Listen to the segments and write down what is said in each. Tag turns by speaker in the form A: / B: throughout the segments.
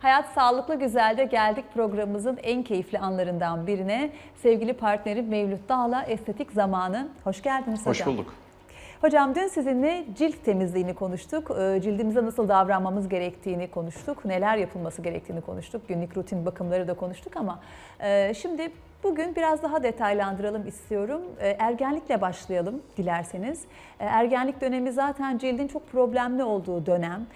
A: Hayat Sağlıklı Güzel'de geldik programımızın en keyifli anlarından birine. Sevgili partnerim Mevlüt Dağ'la estetik zamanı. Hoş geldiniz
B: Hoş
A: hocam.
B: bulduk.
A: Hocam dün sizinle cilt temizliğini konuştuk. Ee, Cildimize nasıl davranmamız gerektiğini konuştuk. Neler yapılması gerektiğini konuştuk. Günlük rutin bakımları da konuştuk ama e, şimdi bugün biraz daha detaylandıralım istiyorum. E, Ergenlikle başlayalım dilerseniz. E, Ergenlik dönemi zaten cildin çok problemli olduğu dönem.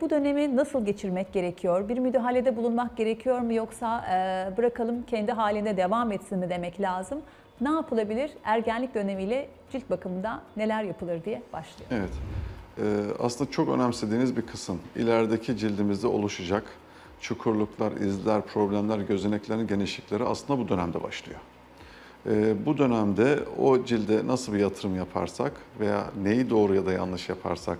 A: Bu dönemi nasıl geçirmek gerekiyor? Bir müdahalede bulunmak gerekiyor mu yoksa bırakalım kendi halinde devam etsin mi demek lazım? Ne yapılabilir? Ergenlik dönemiyle cilt bakımında neler yapılır diye başlıyor.
B: Evet. Ee, aslında çok önemsediğiniz bir kısım. İlerideki cildimizde oluşacak çukurluklar, izler, problemler, gözeneklerin genişlikleri aslında bu dönemde başlıyor. Ee, bu dönemde o cilde nasıl bir yatırım yaparsak veya neyi doğru ya da yanlış yaparsak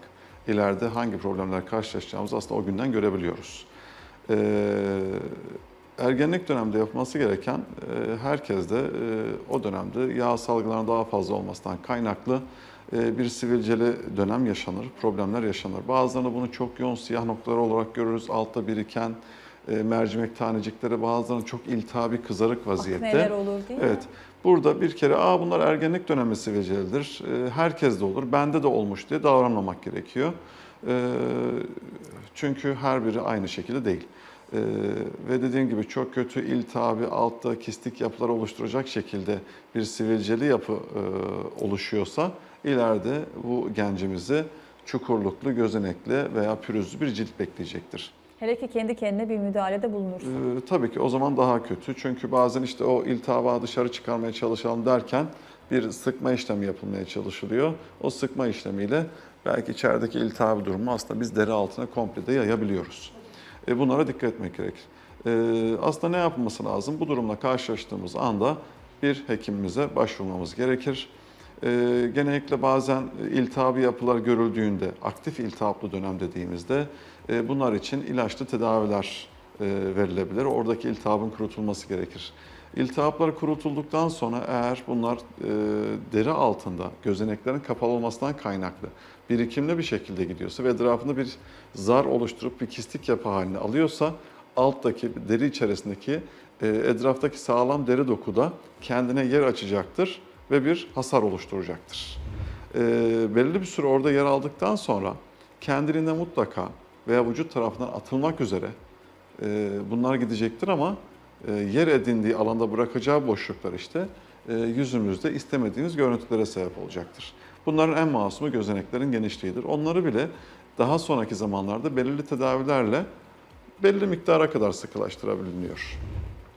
B: ileride hangi problemler karşılaşacağımızı aslında o günden görebiliyoruz. Ergenlik döneminde yapılması gereken e, herkes de e, o dönemde yağ salgılarının daha fazla olmasından kaynaklı e, bir sivilceli dönem yaşanır, problemler yaşanır. Bazılarında bunu çok yoğun siyah noktalar olarak görürüz, altta biriken e, mercimek tanecikleri, bazılarında çok iltihabi kızarık vaziyette.
A: Akneler olur değil mi?
B: Evet. Burada bir kere aa bunlar ergenlik dönemi sivilcelidir. E, herkes de olur. Bende de olmuş diye davranmamak gerekiyor. E, çünkü her biri aynı şekilde değil. E, ve dediğim gibi çok kötü iltihabi altta kistik yapılar oluşturacak şekilde bir sivilceli yapı e, oluşuyorsa ileride bu gencimizi çukurluklu, gözenekli veya pürüzlü bir cilt bekleyecektir.
A: Hele ki kendi kendine bir müdahalede bulunursa.
B: Ee, tabii ki o zaman daha kötü. Çünkü bazen işte o iltihabı dışarı çıkarmaya çalışalım derken bir sıkma işlemi yapılmaya çalışılıyor. O sıkma işlemiyle belki içerideki iltihabı durumu aslında biz deri altına komple de yayabiliyoruz. E, bunlara dikkat etmek gerekir. E, aslında ne yapılması lazım? Bu durumla karşılaştığımız anda bir hekimimize başvurmamız gerekir. E, genellikle bazen iltihabi yapılar görüldüğünde, aktif iltihaplı dönem dediğimizde e, bunlar için ilaçlı tedaviler e, verilebilir. Oradaki iltihabın kurutulması gerekir. İltihaplar kurutulduktan sonra eğer bunlar e, deri altında gözeneklerin kapalı olmasından kaynaklı birikimli bir şekilde gidiyorsa ve etrafında bir zar oluşturup bir kistik yapı halini alıyorsa alttaki deri içerisindeki e, etraftaki sağlam deri dokuda kendine yer açacaktır ve bir hasar oluşturacaktır. E, belirli bir süre orada yer aldıktan sonra kendiliğinde mutlaka veya vücut tarafından atılmak üzere e, bunlar gidecektir ama yer edindiği alanda bırakacağı boşluklar işte e, yüzümüzde istemediğimiz görüntülere sebep olacaktır. Bunların en masumu gözeneklerin genişliğidir. Onları bile daha sonraki zamanlarda belirli tedavilerle belli miktara kadar sıkılaştırabiliyor.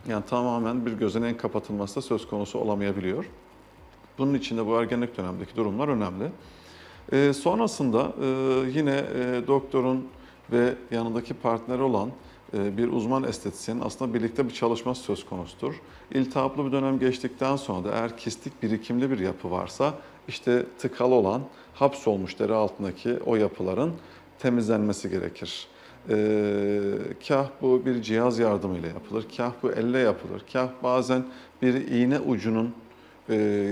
B: Yani tamamen bir gözeneğin kapatılması da söz konusu olamayabiliyor. Bunun için de bu ergenlik dönemindeki durumlar önemli. Ee, sonrasında e, yine e, doktorun ve yanındaki partneri olan e, bir uzman estetisyenin aslında birlikte bir çalışması söz konusudur. İltihaplı bir dönem geçtikten sonra da eğer kistik birikimli bir yapı varsa işte tıkalı olan hapsolmuş deri altındaki o yapıların temizlenmesi gerekir. Ee, kah bu bir cihaz yardımıyla yapılır, kah bu elle yapılır, kah bazen bir iğne ucunun e,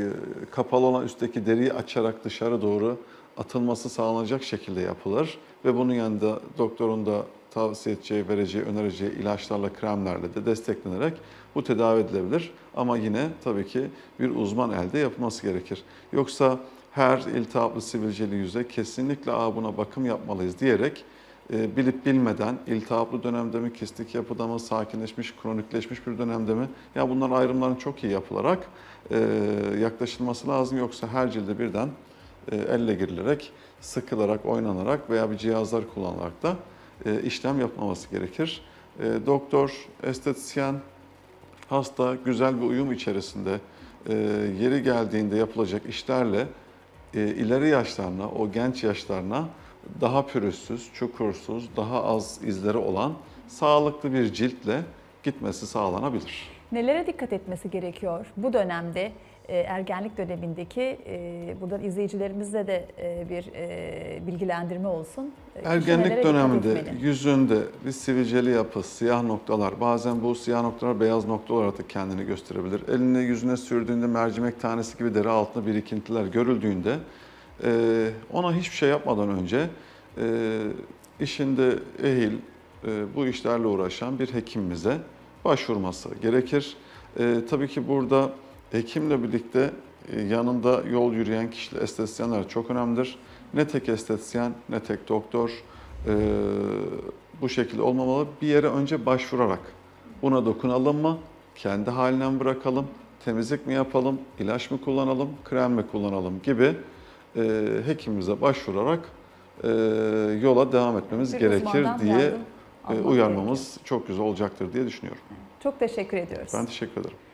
B: kapalı olan üstteki deriyi açarak dışarı doğru atılması sağlanacak şekilde yapılır ve bunun yanında doktorun da tavsiye edeceği, vereceği, önereceği ilaçlarla, kremlerle de desteklenerek bu tedavi edilebilir. Ama yine tabii ki bir uzman elde yapılması gerekir. Yoksa her iltihaplı sivilceli yüze kesinlikle Aa, buna bakım yapmalıyız diyerek e, bilip bilmeden iltihaplı dönemde mi, kistik yapıda mı, sakinleşmiş, kronikleşmiş bir dönemde mi? Ya bunların ayrımların çok iyi yapılarak e, yaklaşılması lazım. Yoksa her cilde birden elle girilerek, sıkılarak, oynanarak veya bir cihazlar kullanılarak da e, işlem yapmaması gerekir. E, doktor, estetisyen, hasta güzel bir uyum içerisinde e, yeri geldiğinde yapılacak işlerle e, ileri yaşlarına, o genç yaşlarına daha pürüzsüz, çukursuz, daha az izleri olan sağlıklı bir ciltle gitmesi sağlanabilir.
A: Nelere dikkat etmesi gerekiyor bu dönemde? E, Ergenlik dönemindeki e, buradan izleyicilerimizle de e, bir bilgilendirme olsun.
B: Ergenlik döneminde
A: etmeli?
B: yüzünde bir sivilceli yapı, siyah noktalar, bazen bu siyah noktalar beyaz nokta olarak da kendini gösterebilir. Eline yüzüne sürdüğünde mercimek tanesi gibi deri altında birikintiler görüldüğünde ona hiçbir şey yapmadan önce işinde ehil, bu işlerle uğraşan bir hekimimize başvurması gerekir. Tabii ki burada hekimle birlikte e, yanında yol yürüyen kişiler, estetisyenler çok önemlidir. Ne tek estetisyen ne tek doktor e, bu şekilde olmamalı. Bir yere önce başvurarak buna dokunalım mı, kendi haline mi bırakalım, temizlik mi yapalım, ilaç mı kullanalım, krem mi kullanalım gibi e, hekimimize başvurarak e, yola devam etmemiz
A: Bir
B: gerekir diye e, uyarmamız çok güzel olacaktır diye düşünüyorum.
A: Çok teşekkür ediyoruz.
B: Ben teşekkür ederim.